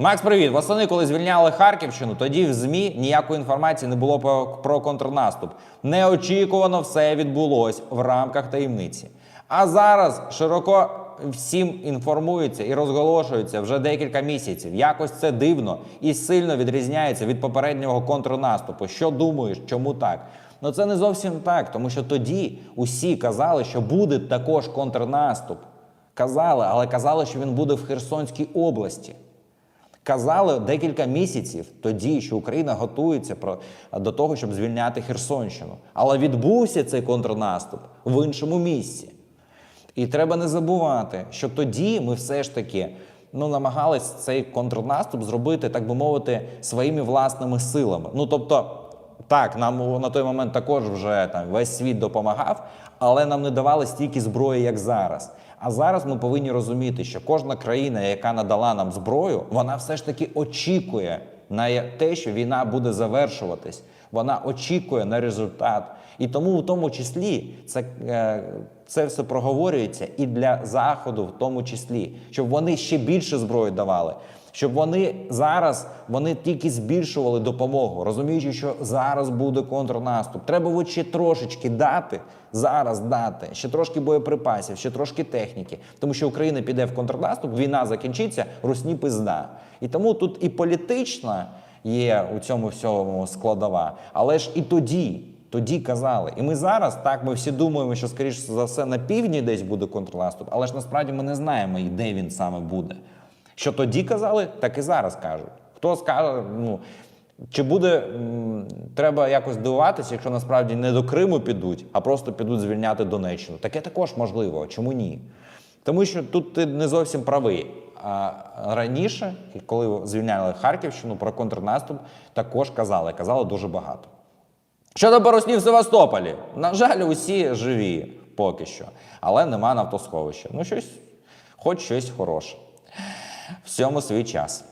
Макс, привіт! Восени, коли звільняли Харківщину, тоді в ЗМІ ніякої інформації не було про, контрнаступ. Неочікувано все відбулось в рамках таємниці. А зараз широко всім інформується і розголошується вже декілька місяців. Якось це дивно і сильно відрізняється від попереднього контрнаступу. Що думаєш, чому так? Ну це не зовсім так, тому що тоді усі казали, що буде також контрнаступ. Казали, але казали, що він буде в Херсонській області. Казали декілька місяців тоді, що Україна готується про, до того, щоб звільняти Херсонщину. Але відбувся цей контрнаступ в іншому місці. І треба не забувати, що тоді ми все ж таки ну, намагались цей контрнаступ зробити, так би мовити, своїми власними силами. Ну тобто, так, нам на той момент також вже там весь світ допомагав, але нам не давали стільки зброї, як зараз. А зараз ми повинні розуміти, що кожна країна, яка надала нам зброю, вона все ж таки очікує на те, що війна буде завершуватись. Вона очікує на результат. І тому, в тому числі, це, е, це все проговорюється і для заходу, в тому числі, щоб вони ще більше зброї давали. Щоб вони зараз вони тільки збільшували допомогу, розуміючи, що зараз буде контрнаступ. Треба от ще трошечки дати, зараз дати, ще трошки боєприпасів, ще трошки техніки. Тому що Україна піде в контрнаступ, війна закінчиться, русні пизда. І тому тут і політична є у цьому всьому складова, але ж і тоді. Тоді казали, і ми зараз так. Ми всі думаємо, що скоріш за все на півдні десь буде контрнаступ, але ж насправді ми не знаємо, і де він саме буде. Що тоді казали, так і зараз кажуть. Хто скаже, ну чи буде м, треба якось дивуватися, якщо насправді не до Криму підуть, а просто підуть звільняти Донеччину. Таке також можливо. Чому ні? Тому що тут ти не зовсім правий. А раніше, коли звільняли Харківщину про контрнаступ, також казали, казали дуже багато. Щодо паруснів в Севастополі, на жаль, усі живі поки що, але нема нафтосховища. Ну, щось, хоч щось хороше. Всьому свій час.